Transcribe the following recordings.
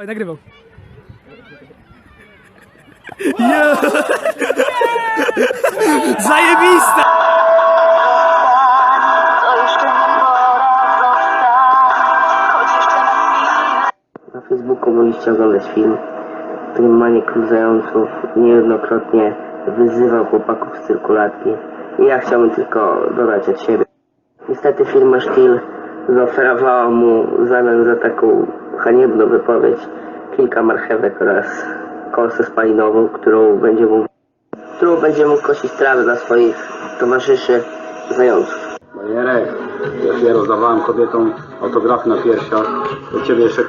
Oj, nagrywał. Yeah. Zajebiste! To jeszcze nie pora zostać, choć jeszcze na Facebooku mogliście oglądać film, w którym Maniek Zająców niejednokrotnie wyzywał chłopaków z cyrkulatki i ja chciałbym tylko dodać od siebie. Niestety firma Stihl zaoferowała mu w zamian za taką haniebną wypowiedź kilka marchewek oraz kosę spalinową, którą będzie mógł, którą będzie mógł kosić trawę dla swoich towarzyszy zająców. Bajerek, jak ja rozdawałem kobietom autografy na piersiach, do ciebie jeszcze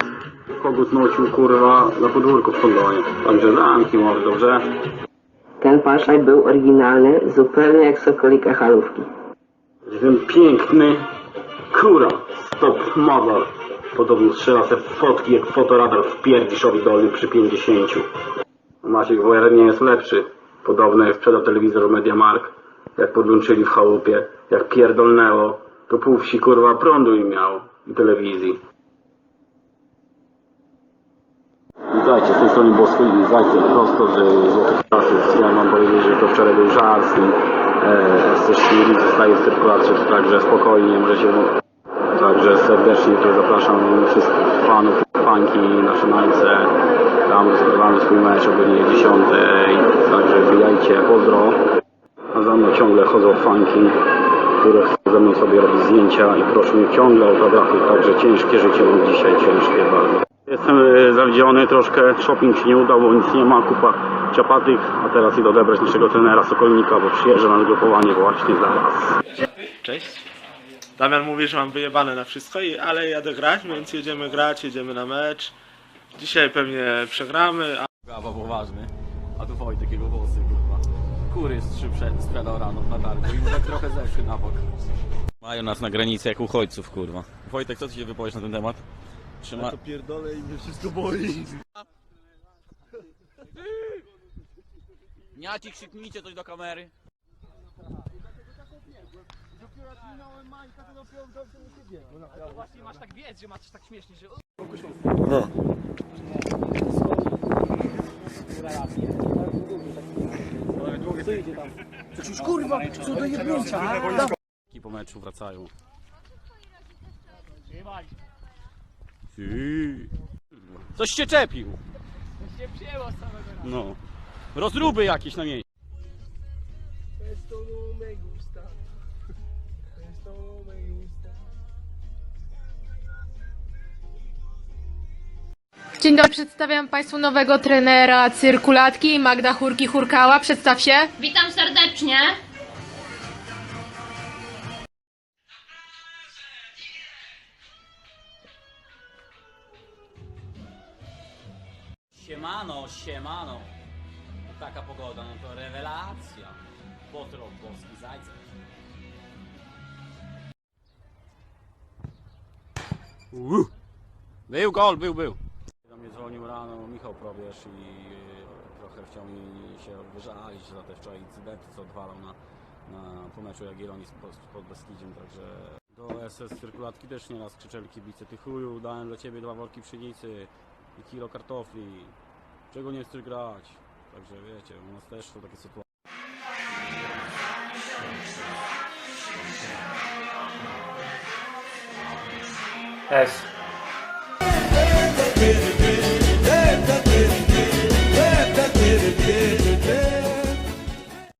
kogut nosił kurwa na podwórku w kondonie. Także zamknij mordę, dobrze? Ten paszaj był oryginalny, zupełnie jak sokolika halówki. Ten piękny kura, stop mother. Podobno strzela te fotki jak fotoradar w pierdiszowi dolny przy 50. Maciek WR nie jest lepszy. Podobno jak sprzedał telewizor Mediamark, jak podłączyli w chałupie, jak pierdolnęło, to pół wsi kurwa prądu im miało i telewizji. Witajcie, z tej strony Boskiej Zajcie prosto z Złotych Czasów. Ja mam powiedzieć, że to wczoraj był żart i ze Szwili zostaje w cyrkulacji, także spokojnie możecie Także serdecznie tu zapraszam wszystkich fanów, fanki na Szynajce. Tam rozgrywamy swój mecz o godzinie 10. Także wbijajcie, pozdro. A za mną ciągle chodzą fanki, które chcą ze mną sobie robić zdjęcia i proszę mnie ciągle o autografy. Także ciężkie życie mam dzisiaj, ciężkie bardzo. Jestem e, zawiedziony, troszkę shopping się nie udał, bo nic nie ma, kupa ciapatych, a teraz idę odebrać naszego trenera Sokolnika, bo przyjeżdża na zgrupowanie właśnie zaraz. Cześć. Damian mówi, że mam wyjebane na wszystko, i- ale jadę grać, więc jedziemy grać, jedziemy na mecz. Dzisiaj pewnie przegramy, a Brawa poważny. A tu Wojtek jego włosy, kurwa. Kury z trzy przed sprzedał rano na targu i mu tak trochę zeszły na bok. Mają nas na granicy jak uchodźców, kurwa. Wojtek, co ty się wypowiesz na ten temat? Trzyma... to pierdolę i mnie wszystko boi. Niaci, krzyknijcie coś do kamery. Właśnie masz tak wiedz, że masz tak śmiesznie, że... I po meczu wracają. Ty. Coś się czepił. się przyjęło z samego razu. No. Rozruby jakieś na miejscu. Dzień dobry, przedstawiam Państwu nowego trenera cyrkulatki, Magda Hurki-Hurkała. Przedstaw się. Witam serdecznie. Siemano, siemano. Taka pogoda, no to rewelacja. Potrop boski zajce. Uh. Był gol, był, był. Do mnie dzwonił rano Michał Probierz i e, trochę chciał mi się wyżalić za te wczoraj incydenty, co odwalał na, na po meczu Jagiellonii z, pod, pod Beskidziem, także do SS Cyrkulatki też nieraz krzyczeli kibice, ty chuju, dałem dla ciebie dwa worki pszenicy i kilo kartofli, czego nie chcesz grać? Także wiecie, u nas też są takie sytuacje. S.